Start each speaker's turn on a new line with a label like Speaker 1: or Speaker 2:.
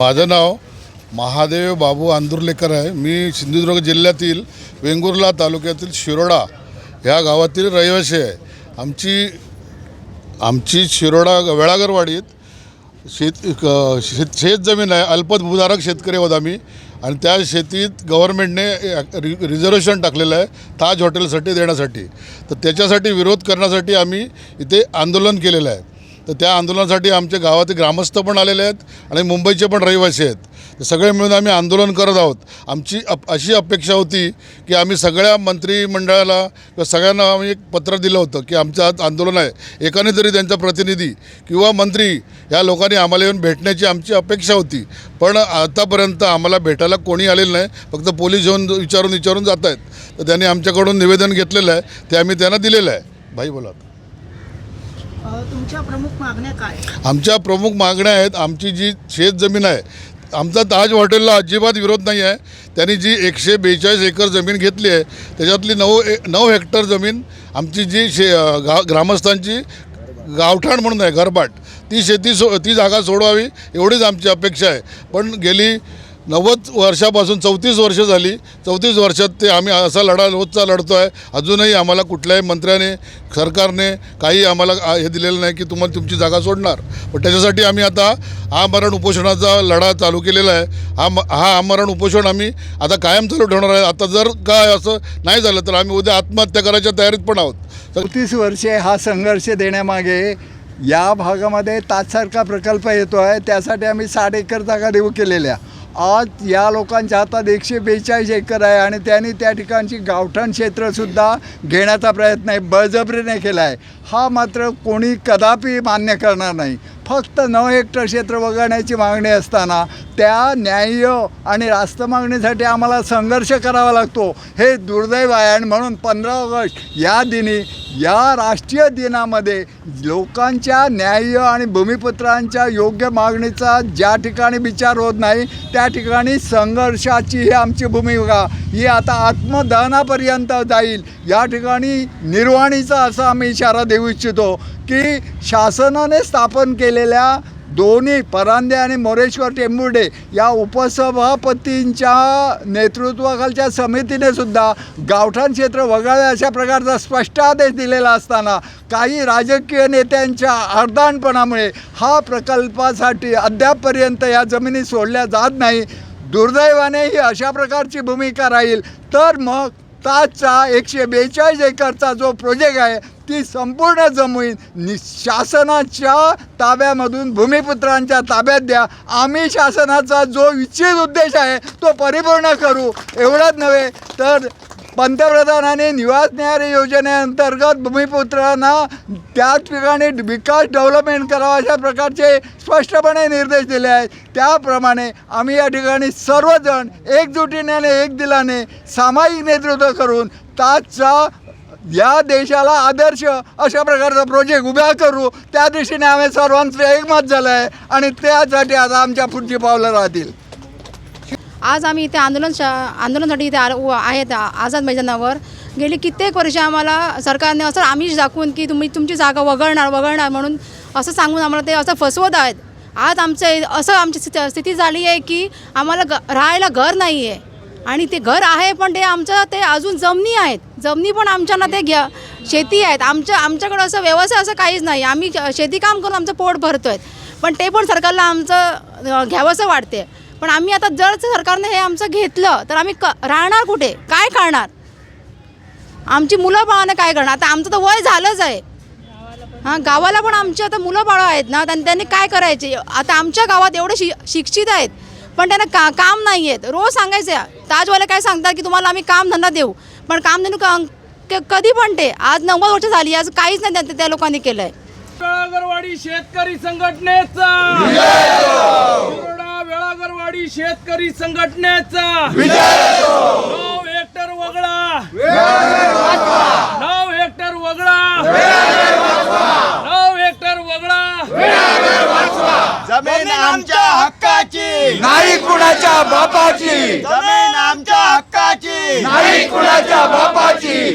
Speaker 1: माझं नाव महादेव बाबू आंदुर्लेकर आहे. मी सिंधुदुर्ग जिल्ह्यातील वेंगुर्ला तालुक्यातील शिरोडा ह्या गावातील रहिवासी आहे. आमची आमची शिरोडा वेळागरवाडीत शेत क- शेत शेतजमीन आहे. अल्पभूधारक शेतकरी आहोत आम्ही. आणि त्या शेतीत गव्हर्नमेंटने रि रिझर्वेशन टाकलेलं आहे ताज हॉटेलसाठी देण्यासाठी. तर त्याच्यासाठी विरोध करण्यासाठी आम्ही इथे आंदोलन केलेलं आहे. तर त्या आंदोलनासाठी आमच्या गावातील ग्रामस्थ पण आलेले आहेत आणि मुंबईचे पण रहिवासी आहेत. तर सगळे मिळून आम्ही आंदोलन करत आहोत. आमची अप अशी अपेक्षा होती की आम्ही सगळ्या मंत्रिमंडळाला किंवा सगळ्यांना आम्ही एक पत्र दिलं होतं की आमचं आज आंदोलन आहे. एकाने तरी त्यांचा प्रतिनिधी किंवा मंत्री या लोकांनी आम्हाला येऊन भेटण्याची आमची अपेक्षा होती. पण आतापर्यंत आम्हाला भेटायला कोणी आलेलं नाही. फक्त पोलीस येऊन विचारून विचारून जात आहेत. तर त्यांनी आमच्याकडून निवेदन घेतलेलं आहे. ते आम्ही त्यांना दिलेलं आहे. भाई बोला
Speaker 2: तुमच्या प्रमुख मागण्या काय?
Speaker 1: आमच्या प्रमुख मागण्या आहेत आमची जी शेत जमीन आहे आमचा ताज हॉटेलला अजिबात विरोध नाही आहे. त्यांनी जी एकशे बेचाळीस एकर जमीन घेतली आहे त्याच्यातली नऊ ए नऊ हेक्टर जमीन आमची जी शे गा ग्रामस्थांची गावठाण म्हणून आहे घरबाट. ती शेती सो ती जागा सोडवावी एवढीच आमची अपेक्षा आहे. पण गेली नव्वद वर्षापासून चौतीस वर्ष झाली. चौतीस वर्षात ते आम्ही असा लढा रोजचा लढतो आहे अजूनही आम्हाला कुठल्याही मंत्र्याने सरकारने काही आम्हाला हे दिलेलं नाही की तुम्हाला तुमची जागा सोडणार. पण त्याच्यासाठी आम्ही आता आमरण उपोषणाचा लढा चालू केलेला आहे. हा हा आमरण उपोषण आम्ही आता कायम चालू ठेवणार आहे. आता जर काय असं नाही झालं तर आम्ही उद्या आत्महत्या करायच्या तयारीत पण आहोत. तर
Speaker 3: चौतीस वर्षे हा संघर्ष देण्यामागे या भागामध्ये ताजसारखा प्रकल्प येतो आहे त्यासाठी आम्ही साठ एकर जागा देऊ केलेल्या. आज या लोकांच्या हातात एकशे बेचाळीस एकर आहे आणि त्यांनी त्या ठिकाणची गावठाण क्षेत्रसुद्धा घेण्याचा प्रयत्न आहे बळजबरीने केला आहे. हा मात्र कोणी कदापि मान्य करणार नाही. फक्त नऊ हेक्टर क्षेत्र वगळण्याची मागणी असताना त्या न्याय्य आणि रास्त मागणीसाठी आम्हाला संघर्ष करावा लागतो. हे दुर्दैव आहे आणि म्हणून पंधरा ऑगस्ट या दिनी या राष्ट्रीय दिनामध्ये लोकांच्या न्याय्य आणि भूमिपुत्रांच्या योग्य मागणीचा ज्या ठिकाणी विचार होत नाही त्या ठिकाणी संघर्षाची ही आमची भूमिका ही आता आत्मदहनापर्यंत जाईल. या ठिकाणी निर्वाणीचा असा आम्ही इशारा देऊ इच्छितो की शासनाने स्थापन केलेल्या दोन्ही परांदे आणि मोरेश्वर टेंबुर्डे या उपसभापतींच्या नेतृत्वाखालच्या समितीने सुद्धा गावठाण क्षेत्र वगळले अशा प्रकारचा स्पष्ट आदेश दिलेला असताना काही राजकीय नेत्यांच्या अर्धानपणामुळे हा प्रकल्पासाठी अद्यापपर्यंत या जमिनी सोडल्या जात नाही. दुर्दैवाने ही अशा प्रकारची भूमिका राहील. तर मग ताजचा एकशे बेचाळीस एकरचा जो प्रोजेक्ट आहे ती संपूर्ण जमीन नि शासनाच्या ताब्यामधून भूमिपुत्रांच्या ताब्यात द्या. आम्ही शासनाचा जो इच्छित उद्देश आहे तो परिपूर्ण करू. एवढंच नव्हे तर पंतप्रधानांनी निवास न्याय योजनेअंतर्गत भूमिपुत्रांना त्या ठिकाणी विकास डेव्हलपमेंट करावा अशा प्रकारचे स्पष्टपणे निर्देश दिले आहेत. त्याप्रमाणे आम्ही या ठिकाणी सर्वजण एकजुटीने आणि एक दिलाने सामायिक नेतृत्व करून ताजचा या देशाला आदर्श अशा प्रकारचा प्रोजेक्ट उभा करू त्या दृष्टीने आम्ही सर्वांचं एकमत झालं आहे आणि त्यासाठी आता आमच्या पुढची पावलं राहतील.
Speaker 4: आज आम्ही इथे आंदोलन शा आंदोलनासाठी इथे आलो आहेत आझाद मैदानावर. गेली कित्येक वर्ष आम्हाला सरकारने असं आमिष दाखवून की तुम्ही तुमची जागा वगळणार वगळणार म्हणून असं सांगून आम्हाला ते असं फसवत आहेत. आज आमचं असं आमची स्थिती स्थिती झाली आहे की आम्हाला ग राहायला घर नाही आहे. आणि ते घर आहे पण ते आमचं ते अजून जमनी आहेत. जमनी पण आमच्याना ते घ्या शेती आहेत. आमच्या आमच्याकडं असं व्यवसाय असं काहीच नाही. आम्ही शेती काम करून आमचं पोट भरतो आहे पण ते पण सरकारला आमचं घ्यावंसं वाटते पण आम्ही आता जर सरकारने हे आमचं घेतलं तर आम्ही क राहणार कुठे? काय करणार? आमची मुलं बाळानं काय करणार? आता आमचं तर वय झालंच आहे. हां गावाला पण आमची आता मुलं बाळं आहेत ना त्यांनी त्यांनी काय करायचे? आता आमच्या गावात एवढे शि शिक्षित आहेत पण त्यांना का काम नाही आहेत. रोज सांगायचं ताजवाले काय सांगतात की तुम्हाला आम्ही काम धंदा देऊ पण काम का कधी पण ते आज नव्वद वर्ष झाली आज काहीच नाही त्या- त्या लोकांनी केलं आहे
Speaker 5: शेतकरी संघटनेचा! वेळागरवाडी शेतकरी संघटनेचा. नऊ हेक्टर वगळा. नऊ हेक्टर वगळा. नऊ हेक्टर वगळा.
Speaker 6: जमीन आमच्या हक्काची.
Speaker 3: नाही कुणाच्या बापाची.
Speaker 6: जमीन आमच्या हक्काची.
Speaker 3: नाही कुणाच्या बापाची.